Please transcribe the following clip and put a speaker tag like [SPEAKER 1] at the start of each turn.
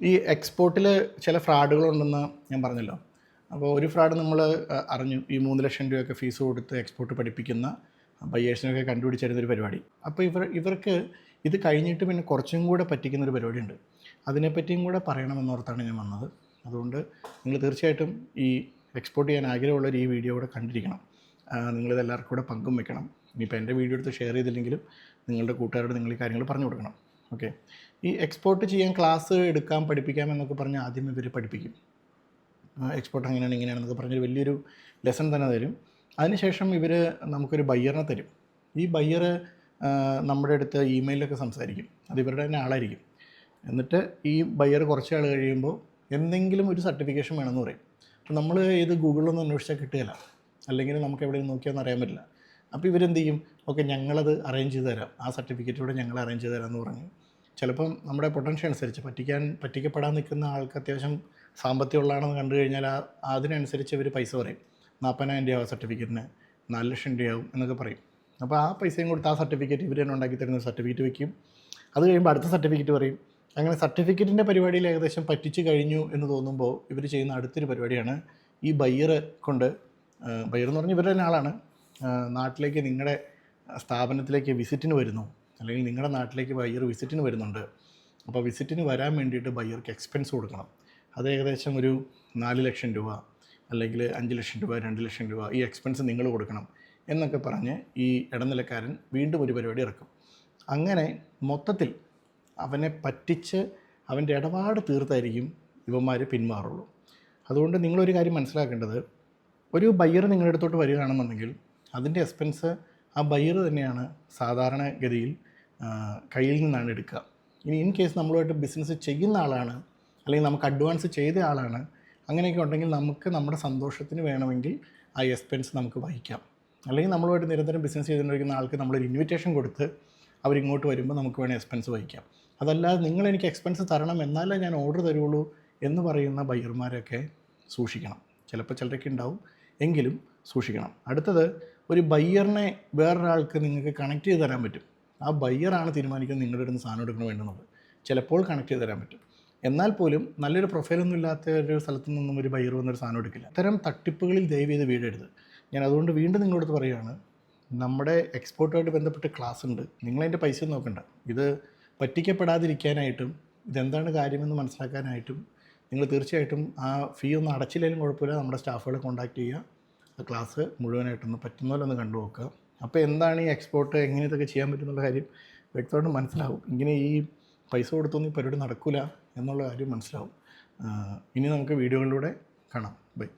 [SPEAKER 1] ഈ എക്സ്പോർട്ടിൽ ചില ഫ്രോഡുകളുണ്ടെന്ന് ഞാൻ പറഞ്ഞല്ലോ. അപ്പോൾ ഒരു ഫ്രാഡ് നമ്മൾ അറിഞ്ഞു. ഈ മൂന്ന് ലക്ഷം രൂപയൊക്കെ ഫീസ് കൊടുത്ത് എക്സ്പോർട്ട് പഠിപ്പിക്കുന്ന ബയ്യേഴ്സിനൊക്കെ കണ്ടുപിടിച്ചിരുന്നൊരു പരിപാടി. അപ്പോൾ ഇവർ ഇവർക്ക് ഇത് കഴിഞ്ഞിട്ട് പിന്നെ കുറച്ചും കൂടെ പറ്റിക്കുന്ന ഒരു പരിപാടിയുണ്ട്. അതിനെപ്പറ്റിയും കൂടെ പറയണമെന്നോർത്താണ് ഞാൻ വന്നത്. അതുകൊണ്ട് നിങ്ങൾ തീർച്ചയായിട്ടും ഈ എക്സ്പോർട്ട് ചെയ്യാൻ ആഗ്രഹമുള്ളവർ ഈ വീഡിയോ കൂടെ കണ്ടിരിക്കണം. നിങ്ങളിത് എല്ലാവർക്കും കൂടെ പങ്കും വെക്കണം. ഇനിയിപ്പോൾ എന്റെ വീഡിയോ എടുത്ത് ഷെയർ ചെയ്തില്ലെങ്കിലും നിങ്ങളുടെ കൂട്ടുകാരോട് നിങ്ങൾ ഈ കാര്യങ്ങൾ പറഞ്ഞു കൊടുക്കണം. ഓക്കെ ഈ എക്സ്പോർട്ട് ചെയ്യാൻ ക്ലാസ് എടുക്കാൻ പഠിപ്പിക്കാം എന്നൊക്കെ പറഞ്ഞ് ആദ്യം ഇവർ പഠിപ്പിക്കും. എക്സ്പോർട്ട് എങ്ങനെയാണ് ഇങ്ങനെയാണെന്നൊക്കെ പറഞ്ഞൊരു വലിയൊരു ലെസൺ തന്നെ തരും. അതിനുശേഷം ഇവർ നമുക്കൊരു ബയ്യറിനെ തരും. ഈ ബയ്യർ നമ്മുടെ അടുത്ത് ഇമെയിലൊക്കെ സംസാരിക്കും. അത് ഇവരുടെ തന്നെ ആളായിരിക്കും. എന്നിട്ട് ഈ ബയ്യർ കുറച്ച് ആൾ കഴിയുമ്പോൾ എന്തെങ്കിലും ഒരു സർട്ടിഫിക്കേഷൻ വേണമെന്ന് പറയും. അപ്പോൾ നമ്മൾ ഇത് ഗൂഗിളിലൊന്നും അന്വേഷിച്ചാൽ കിട്ടുകയില്ല. അല്ലെങ്കിൽ നമുക്ക് എവിടെയും നോക്കിയാൽ അറിയാൻ പറ്റില്ല. അപ്പോൾ ഇവരെന്ത് ചെയ്യും? ഓക്കെ ഞങ്ങളത് അറേഞ്ച് ചെയ്ത് തരാം. ആ സർട്ടിഫിക്കറ്റ് കൂടെ ഞങ്ങൾ അറേഞ്ച് ചെയ്ത് തരാമെന്ന് പറഞ്ഞു ചിലപ്പം നമ്മുടെ പൊട്ടൻഷ്യൽ അനുസരിച്ച് പറ്റിക്കാൻ പറ്റിക്കപ്പെടാൻ നിൽക്കുന്ന ആൾക്ക് അത്യാവശ്യം സാമ്പത്തികമുള്ളതാണെന്ന് കണ്ടു കഴിഞ്ഞാൽ ആ അതിനനുസരിച്ച് ഇവർ പൈസ പറയും. നാൽപ്പതിനായിരം രൂപ സർട്ടിഫിക്കറ്റിന് നാല് ലക്ഷം രൂപയാവും എന്നൊക്കെ പറയും. അപ്പോൾ ആ പൈസയും കൊടുത്ത് ആ സർട്ടിഫിക്കറ്റ് ഇവർ തന്നെ ഉണ്ടാക്കി തരുന്ന സർട്ടിഫിക്കറ്റ് വയ്ക്കും അത് കഴിയുമ്പോൾ അടുത്ത സർട്ടിഫിക്കറ്റ് പറയും. അങ്ങനെ സർട്ടിഫിക്കറ്റിന്റെ പരിപാടിയിൽ ഏകദേശം പറ്റിച്ചു കഴിഞ്ഞു എന്ന് തോന്നുമ്പോൾ ഇവർ ചെയ്യുന്ന അടുത്തൊരു പരിപാടിയാണ് ഈ ബയ്യർ കൊണ്ട് ബയ്യർ എന്ന് പറഞ്ഞാൽ ഇവരുടെ ആളാണ്. നാട്ടിലേക്ക് നിങ്ങളുടെ സ്ഥാപനത്തിലേക്ക് വിസിറ്റിന് വരുന്നു. അല്ലെങ്കിൽ നിങ്ങളുടെ നാട്ടിലേക്ക് ബയ്യർ വിസിറ്റിന് വരുന്നുണ്ട്. അപ്പോൾ വിസിറ്റിന് വരാൻ വേണ്ടിയിട്ട് ബയ്യർക്ക് എക്സ്പെൻസ് കൊടുക്കണം. അത് ഏകദേശം ഒരു നാല് ലക്ഷം രൂപ അല്ലെങ്കിൽ അഞ്ച് ലക്ഷം രൂപ രണ്ട് ലക്ഷം രൂപ ഈ എക്സ്പെൻസ് നിങ്ങൾ കൊടുക്കണം എന്നൊക്കെ പറഞ്ഞ് ഈ ഇടനിലക്കാരൻ വീണ്ടും ഒരു പരിപാടി ഇറക്കും. അങ്ങനെ മൊത്തത്തിൽ അവനെ പറ്റിച്ച് അവന്റെ ഇടപാട് തീർത്തായിരിക്കും ഇവന്മാർ പിന്മാറുള്ളൂ. അതുകൊണ്ട് നിങ്ങളൊരു കാര്യം മനസ്സിലാക്കേണ്ടത് ഒരു ബയ്യർ നിങ്ങളുടെ അടുത്തോട്ട് വരികയാണെന്നുണ്ടെങ്കിൽ അതിന്റെ എക്സ്പെൻസ് ആ ബയ്യർ തന്നെയാണ് സാധാരണഗതിയിൽ കയ്യിൽ നിന്നാണ് എടുക്കുക. ഇനി ഇൻ കേസ് നമ്മളുമായിട്ട് ബിസിനസ് ചെയ്യുന്ന ആളാണ് അല്ലെങ്കിൽ നമുക്ക് അഡ്വാൻസ് ചെയ്ത ആളാണ് അങ്ങനെയൊക്കെ ഉണ്ടെങ്കിൽ നമുക്ക് നമ്മുടെ സന്തോഷത്തിന് വേണമെങ്കിൽ ആ എക്സ്പെൻസ് നമുക്ക് വഹിക്കാം. അല്ലെങ്കിൽ നമ്മളുമായിട്ട് നിരന്തരം ബിസിനസ് ചെയ്തുകൊണ്ടിരിക്കുന്ന ആൾക്ക് നമ്മളൊരു ഇൻവിറ്റേഷൻ കൊടുത്ത് അവരിങ്ങോട്ട് വരുമ്പോൾ നമുക്ക് വേണേൽ എക്സ്പെൻസ് വഹിക്കാം. അതല്ലാതെ നിങ്ങൾ എനിക്ക് എക്സ്പെൻസ് തരണം എന്നാലേ ഞാൻ ഓർഡർ തരുള്ളൂ എന്ന് പറയുന്ന ബയ്യർമാരൊക്കെ സൂക്ഷിക്കണം. ചിലപ്പോൾ ചിലരൊക്കെ ഉണ്ടാവും എങ്കിലും സൂക്ഷിക്കണം. അടുത്തത് ഒരു ബയ്യറിനെ വേറൊരാൾക്ക് നിങ്ങൾക്ക് കണക്ട് ചെയ്ത് തരാൻ പറ്റും. ആ ബയ്യറാണ് തീരുമാനിക്കുന്നത് നിങ്ങളുടെ അടുത്ത് സാധനം എടുക്കണം വേണ്ടുന്നത് ചിലപ്പോൾ കണക്ട് ചെയ്ത് തരാൻ പറ്റും. എന്നാൽ പോലും നല്ലൊരു പ്രൊഫൈലൊന്നും ഇല്ലാത്ത ഒരു സ്ഥലത്തു നിന്നും ഒരു ബയ്യർ വന്നൊരു സാധനം എടുക്കില്ല. അത്തരം തട്ടിപ്പുകളിൽ ദയവ് ചെയ്ത് വീടെടുത്ത് ഞാൻ അതുകൊണ്ട് വീണ്ടും നിങ്ങളോട് പറയുകയാണ് നമ്മുടെ എക്സ്പോർട്ടുമായിട്ട് ബന്ധപ്പെട്ട് ക്ലാസ് ഉണ്ട്. നിങ്ങളതിന്റെ പൈസ നോക്കണ്ട. ഇത് പറ്റിക്കപ്പെടാതിരിക്കാനായിട്ടും ഇതെന്താണ് കാര്യമെന്ന് മനസ്സിലാക്കാനായിട്ടും നിങ്ങൾ തീർച്ചയായിട്ടും ആ ഫീ ഒന്നും അടച്ചില്ലെങ്കിലും കുഴപ്പമില്ല. നമ്മുടെ സ്റ്റാഫുകളെ കോൺടാക്റ്റ് ചെയ്യുക. ആ ക്ലാസ് മുഴുവനായിട്ടൊന്ന് പറ്റുന്ന പോലെ ഒന്ന് കണ്ടു നോക്കുക അപ്പോൾ എന്താണ് ഈ എക്സ്പോർട്ട് എങ്ങനെ ഇതൊക്കെ ചെയ്യാൻ പറ്റുന്നുള്ള കാര്യം വ്യക്തമായിട്ട് മനസ്സിലാവും. ഇങ്ങനെ ഈ പൈസ കൊടുത്തൊന്നും ഈ പരിപാടി നടക്കില്ല എന്നുള്ള കാര്യം മനസ്സിലാവും. ഇനി നമുക്ക് വീഡിയോകളിലൂടെ കാണാം. ബൈ.